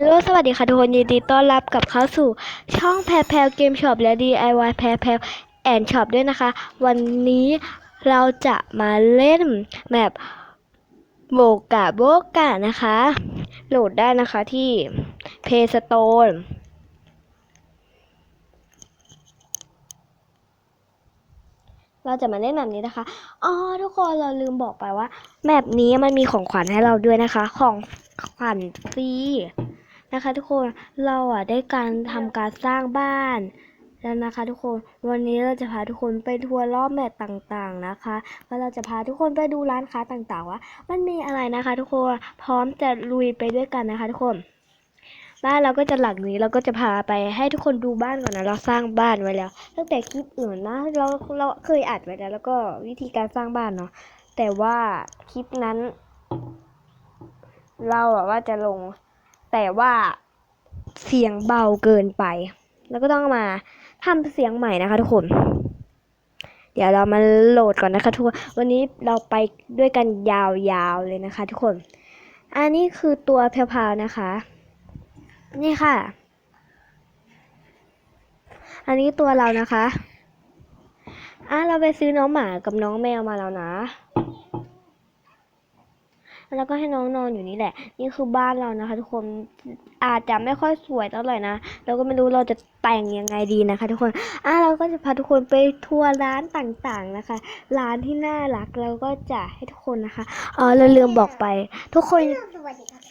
ฮัลโหลสวัสดีค่ะทุกคนยินดีต้อนรับกับเข้าสู่ช่องแพรแพรเกมช็อปและ DIY แพรแพรแอนช็อปด้วยนะคะ วันนี้เราจะมาเล่นแมปโบกะโบกะนะคะ โหลดได้นะคะที่ Play Store เราจะมาเล่นแบบนี้นะคะ อ๋อ ทุกคนเราลืมบอกไปว่าแมปนี้มันมีของขวัญให้เราด้วยนะคะ ของขวัญฟรี นะคะทุกคนเราอะได้การทำการสร้างบ้านแล้วนะคะทุกคนวันนี้เราจะพาทุกคนไปทัวร์รอบแมตต่างๆนะคะแล้วเราจะพาทุกคนไปดูร้านค้าต่างๆว่ามันมีอะไรนะคะ ทุกคนพร้อมจะลุยไปด้วยกันนะคะ ทุกคนบ้านเราก็จะหลังนี้เราก็จะพาไปให้ทุกคนดูบ้านก่อนนะเราสร้างบ้านไว้แล้วตั้งแต่คลิปอื่นนะเราเราเคยอัดไว้แล้ว แล้วก็วิธีการสร้างบ้านเนาะแต่ว่าคลิปนั้น เราอะว่าจะลง แต่ว่าเสียงเบาเกินไป แล้วก็ต้องมาทำเสียงใหม่นะคะทุกคน เดี๋ยวเรามาโหลดก่อนนะคะทุกคน วันนี้เราไปด้วยกันยาวๆเลยนะคะ ทุกคน อันนี้คือตัวแพรวๆนะคะ นี่ค่ะ อันนี้ตัวเรานะคะ อะเราไปซื้อน้องหมากับน้องแมวมาแล้วนะ แล้วก็ให้น้องนอนอยู่นี่แหละ นี่คือบ้านเรานะคะ ทุกคนอาจจะไม่ค่อยสวยเท่าไหร่นะเราก็ไม่รู้เราจะแต่งยังไงดีนะคะ ทุกคนอะเราก็จะพาทุกคนไปทัวร์ร้านต่างๆนะคะ ร้านที่น่ารักเราก็จะให้ทุกคนนะคะอ๋อเราลืมบอกไป ทุกคน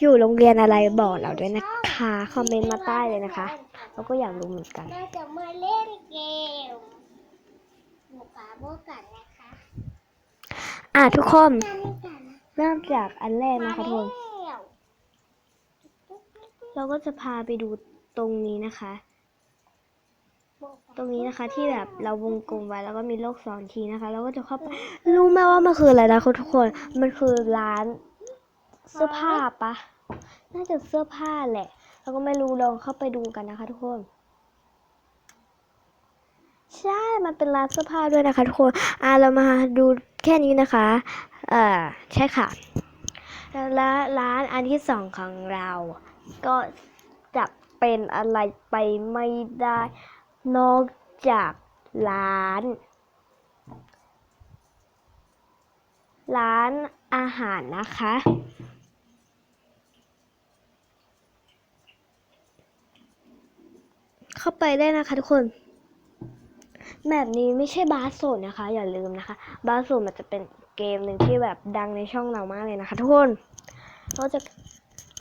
อยู่โรงเรียนอะไรบอกเราด้วยนะคะคอมเมนต์มาใต้เลยนะคะเราก็อยากรู้เหมือนกันเราจะมาเล่นเกมหมูป่าโบกันนะคะอะทุกคนนั่นกัน เริ่มจากอันแรกมานะคะทุกคนแล้วเราก็จะพาไปดูตรงนี้นะคะ ตรงนี้นะคะที่แบบเราวงกลมไว้แล้วก็มีโลกสองทีนะคะ เราก็จะเข้าไปรู้ไหมว่ามันคืออะไรนะคุณทุกคน มันคือร้านเสื้อผ้าปะ น่าจะเสื้อผ้าแหละ เราก็ไม่รู้ลองเข้าไปดูกันนะคะ ทุกคน ใช่ มันเป็นร้านเสื้อผ้าด้วยนะคะทุกคน อ่าเรามาดูแค่นี้นะคะ เอ่อ ใช่ค่ะ และร้านอันที่สองของเรา ก็จะเป็นอะไรไปไม่ได้ นอกจากร้าน ร้านอาหารนะคะเข้าไปได้นะคะทุกคน แบบนี้ไม่ใช่บาสโซนนะคะ อย่าลืมนะคะ บาสโซนมันจะเป็นเกมหนึ่งที่แบบดังในช่องเรามากเลยนะคะ ทุกคนเราจะ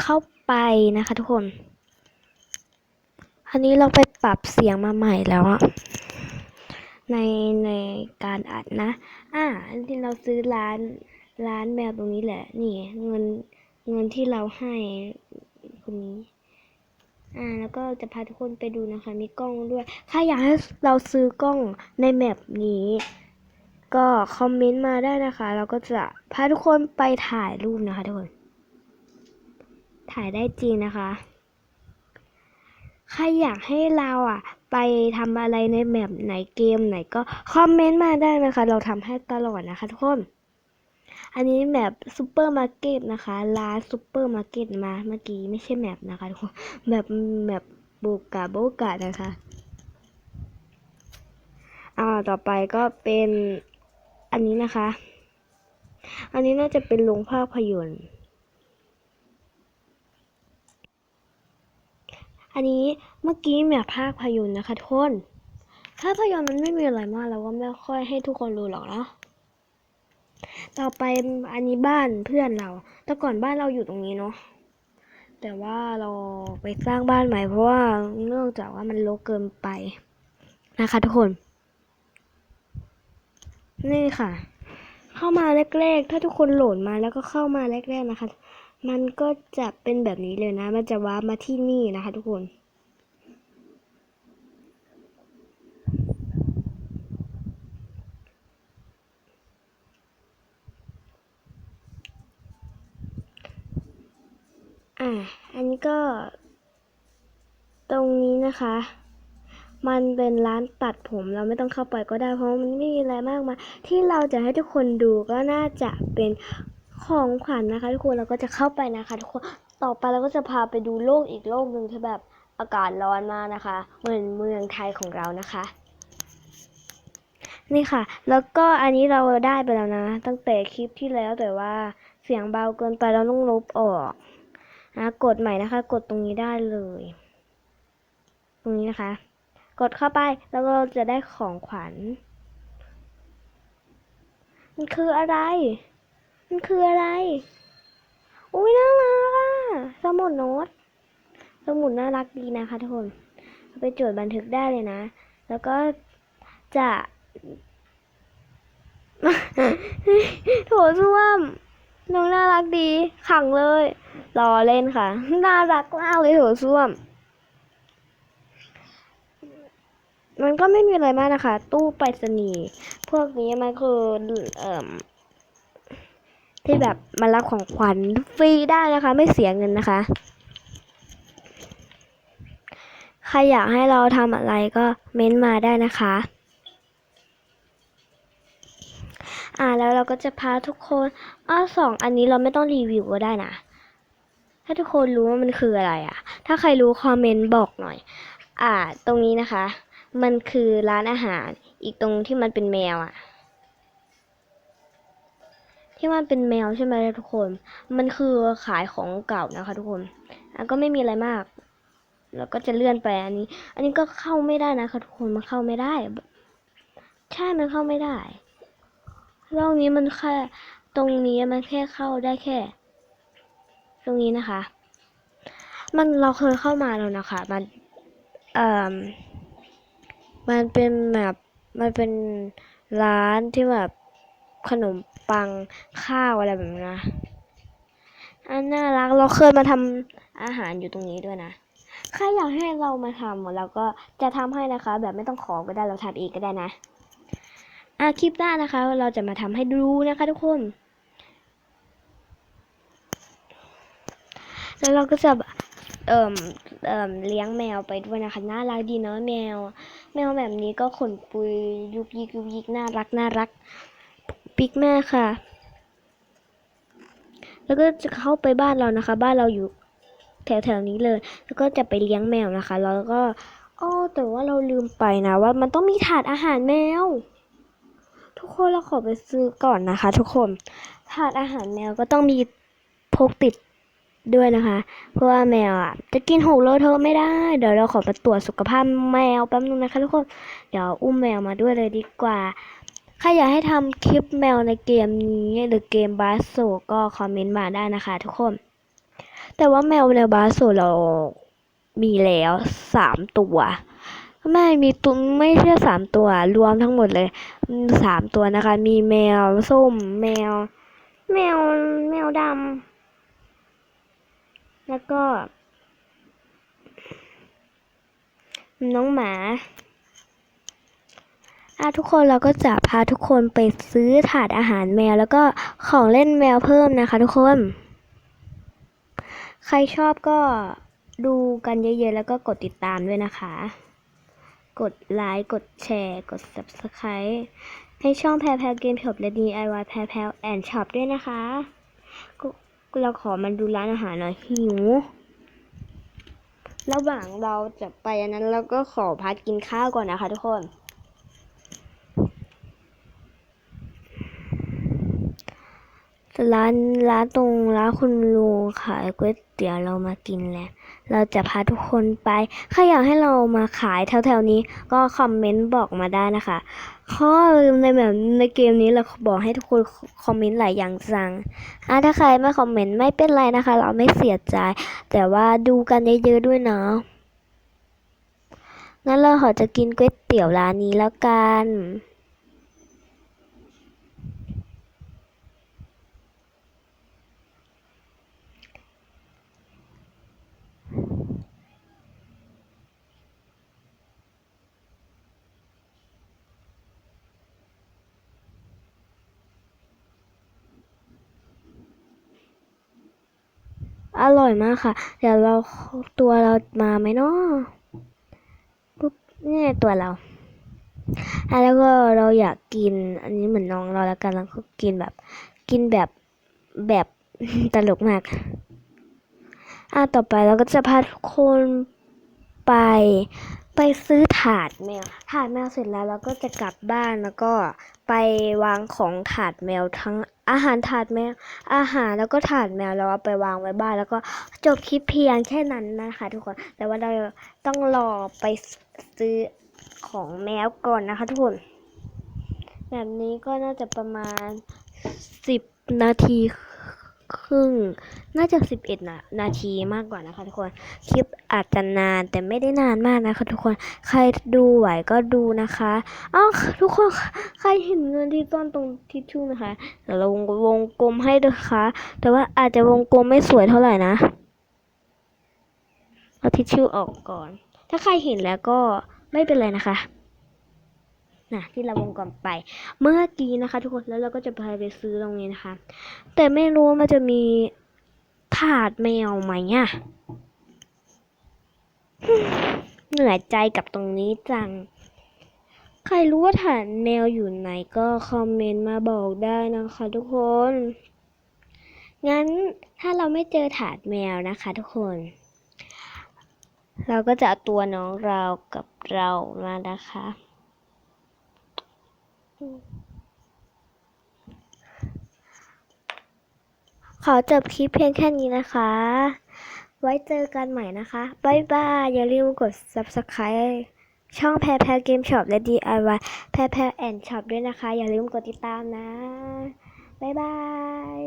เข้าไปนะคะ ทุกคนอันนี้เราไปปรับเสียงมาใหม่แล้วอะในในการอัดนะ อ่าที่เราซื้อร้านร้านแมวตรงนี้แหละ นี่เงินเงินที่เราให้คนนี้ อ่าแล้วก็จะพาทุกคนไปดูนะคะ มีกล้องด้วย ถ้าอยากให้เราซื้อกล้องในแมปนี้ ก็คอมเมนต์มาได้นะคะ เราก็จะพาทุกคนไปถ่ายรูปนะคะทุกคน ถ่ายได้จริงนะคะใครอยากให้เราอะ ไปทำอะไรในแมปไหนเกมไหนก็คอมเมนต์มาได้นะคะ เราทำให้ตลอดนะคะทุกคน อันนี้แมปซูเปอร์มาร์เก็ตนะคะ ร้านซูเปอร์มาร์เก็ตมาเมื่อกี้ไม่ใช่แมปนะคะทุกคนแบบแมปโบกาโบกานะคะอ่าต่อไปก็เป็นอันนี้นะคะ อันนี้น่าจะเป็นโรงภาพยนตร์ อันนี้เมื่อกี้แมปภาพยนตร์นะคะทุกคนภาพยนตร์มันไม่มีอะไรมากเราก็ไม่ค่อยให้ทุกคนรู้หรอกเนาะ ต่อไปอันนี้บ้านเพื่อนเรา แต่ก่อนบ้านเราอยู่ตรงนี้เนาะ แต่ว่าเราไปสร้างบ้านใหม่เพราะว่าเนื่องจากว่ามันรกเกินไปนะคะทุกคน นี่ค่ะ เข้ามาแรกๆ ถ้าทุกคนโหลดมาแล้วก็เข้ามาแรกๆนะคะ มันก็จะเป็นแบบนี้เลยนะ มันจะว้ามาที่นี่นะคะ ทุกคน อะ อันนี้ก็ ตรงนี้นะคะ มันเป็นร้านตัดผมเราไม่ต้องเข้าไปก็ได้เพราะมันไม่มีอะไรมากมายที่เราจะให้ทุกคนดูก็น่าจะเป็นของขวัญนะคะ ทุกคนเราก็จะเข้าไปนะคะทุกคนต่อไปเราก็จะพาไปดูโลกอีกโลกหนึ่งที่แบบอากาศร้อนมากนะคะ เหมือนเมืองไทยของเรานะคะ นี่ค่ะ แล้วก็อันนี้เราได้ไปแล้วนะ ตั้งแต่คลิปที่แล้วแต่ว่าเสียงเบาเกินไปเราต้องลบออก นะ กดใหม่นะคะ กดตรงนี้ได้เลย ตรงนี้นะคะ กดเข้าไปแล้วเราจะได้ของขวัญ มันคืออะไร มันคืออะไรอุ้ยน่ารักอะสมุดโน้ตสมุดน่ารักดีนะคะทุกคนไปจดบันทึกได้เลยนะ แล้วก็จะโถส้วม น้องน่ารักดีขังเลยรอเล่นค่ะ น่ารักมากเลยโถส้วม มันก็ไม่มีอะไรมากนะคะ ตู้ไปรษณีย์พวกนี้มันคือเอ่มที่แบบมารับของขวัญฟรีได้นะคะ ไม่เสียเงินนะคะ ใครอยากให้เราทำอะไรก็เม้นต์มาได้นะคะ อ่าแล้วเราก็จะพาทุกคนอ้อสองอันนี้เราไม่ต้องรีวิวก็ได้นะ ถ้าทุกคนรู้ว่ามันคืออะไรอะ่ะ ถ้าใครรู้คอมเมนต์บอกหน่อย อ่า ตรงนี้นะคะ มันคือร้านอาหาร อีกตรงที่มันเป็นแมวอะ่ะ ที่มันเป็นแมวใช่ไหมทุกคน มันคือขายของเก่านะคะ ทุกคนอะก็ไม่มีอะไรมากแล้วก็จะเลื่อนไปอันนี้ อันนี้ก็เข้าไม่ได้นะคะทุกคนมันเข้าไม่ได้ ใช่ มันเข้าไม่ได้ โลกนี้มันแค่ ตรงนี้มันแค่เข้าได้แค่ ตรงนี้นะคะ มันเราเคยเข้ามาแล้วนะคะ มันเอ่อมันเป็นแบบมันเป็นร้านที่แบบขนมปังข้าวอะไรแบบนี้นะอันน่ารักเราเคยมาทำอาหารอยู่ตรงนี้ด้วยนะใครอยากให้เรามาทำเราก็จะทำให้นะคะ แบบไม่ต้องขอก็ได้เราทำเองก็ได้นะ อะคลิปหน้านะคะ เราจะมาทำให้ดูนะคะทุกคนแล้วเราก็จะเอ่มเอ่มเลี้ยงแมวไปด้วยนะคะน่ารักดีเนาะแมว แมวแบบนี้ก็ขนปุยยุกยิกยุกยิกน่ารักน่ารักปิ๊กแม่ค่ะ แล้วก็จะเข้าไปบ้านเรานะคะ บ้านเราอยู่แถวๆนี้เลย แล้วก็จะไปเลี้ยงแมวนะคะ แล้วก็อ้อแต่ว่าเราลืมไปนะว่ามันต้องมีถาดอาหารแมว ทุกคนเราขอไปซื้อก่อนนะคะ ทุกคนถาดอาหารแมวก็ต้องมีพกติดด้วยนะคะ เพราะว่าแมวอะจะกินหกเลเทอไม่ได้ เดี๋ยวเราขอไปตรวจสุขภาพแมวแป๊บนึงนะคะทุกคน เดี๋ยวอุ้มแมวมาด้วยเลยดีกว่า ใครอยากให้ทำคลิปแมวในเกมนี้หรือเกมบาสโซก็คอมเมนต์มาได้นะคะ ทุกคน แต่ว่าแมวในบาสโซเรามีแล้วสามตัว ไม่มีตัวไม่ใช่สามตัว รวมทั้งหมดเลยสามตัวนะคะ มีแมวส้ม แมว แมวแมวดำแล้วก็ น้องหมาอะทุกคนเราก็จะพาทุกคนไปซื้อถาดอาหารแมว แล้วก็ของเล่นแมวเพิ่มนะคะทุกคน ใครชอบก็ดูกันเยอะๆ แล้วก็กดติดตามด้วยนะคะ กดไลค์กดแชร์ กด subscribe ให้ช่องแพรแพรเกมช็อปและ DIY แพรแพรแอนช็อปด้วยนะคะก็เราขอมันดูร้านอาหารหน่อยหิวระหว่างเราจะไปอันนั้นเราก็ขอพักกินข้าวก่อนนะคะทุกคน ร้านร้านตรงร้านคุณลุงขายก๋วยเตี๋ยวเรามากินแล้ว เราจะพาทุกคนไป ใครอยากให้เรามาขายแถวๆนี้ก็คอมเมนต์บอกมาได้นะคะข้อลืมในแบบในเกมนี้เราบอกให้ทุกคนคอมเมนต์หลายอย่างจังอะถ้าใครไม่คอมเมนต์ไม่เป็นไรนะคะ เราไม่เสียใจ แต่ว่าดูกันเยอะๆด้วยเนาะงั้นเราขอจะกินก๋วยเตี๋ยวร้านนี้แล้วกัน อร่อยมากค่ะ เดี๋ยวเราตัวเรามาไหมเนาะปุ๊บนี่ตัวเราแล้วก็เราอยากกิน อันนี้เหมือนน้องเราแล้วกันแล้วก็กินแบบ กินแบบแบบตลกมาก อะต่อไปเราก็จะพาทุกคน ไป ไปซื้อถาดแมว ถาดแมวเสร็จแล้วเราก็จะกลับบ้านแล้วก็ไปวางของถาดแมวทั้งอาหารถาดแมว อาหารแล้วก็ถาดแมวเราเอาไปวางไว้บ้าน แล้วก็จบคลิปเพียงแค่นั้นนะคะทุกคน แต่ว่าเราต้องรอไปซื้อของแมวก่อนนะคะทุกคน แบบนี้ก็น่าจะประมาณสิบนาที ครึ่ง น่าจะสิบเอ็ดนานาทีมากกว่านะคะทุกคน คลิปอาจจะนานแต่ไม่ได้นานมากนะคะทุกคน ใครดูไหวก็ดูนะคะอ้าวทุกคนใครเห็นเงินที่ต้นตรงทิชชู่ไหมคะเดี๋ยวเราวงวงกลมให้ด้วยค่ะแต่ว่าอาจจะวงกลมไม่สวยเท่าไหร่นะ เอาทิชชู่ออกก่อน ถ้าใครเห็นแล้วก็ไม่เป็นไรนะคะ นะที่เราวงกลมไป เมื่อกี้นะคะ ทุกคนแล้วเราก็จะไปไปซื้อตรงนี้นะคะ แต่ไม่รู้ว่ามันจะมีถาดแมวไหมอะเหนื่อยใจกับตรงนี้จัง ใครรู้ว่าฐานแมวอยู่ไหนก็คอมเมนต์มาบอกได้นะคะ ทุกคน งั้นถ้าเราไม่เจอถาดแมวนะคะ ทุกคน เราก็จะเอาตัวน้องเรากับเรามานะคะ ขอจบคลิปเพียงแค่นี้นะคะ ไว้เจอกันใหม่นะคะบายบาย อย่าลืมกด subscribe ช่องแพรแพรเกมช็อปและ DIY แพรแพรแอนช็อปด้วยนะคะ อย่าลืมกดติดตามนะบายบาย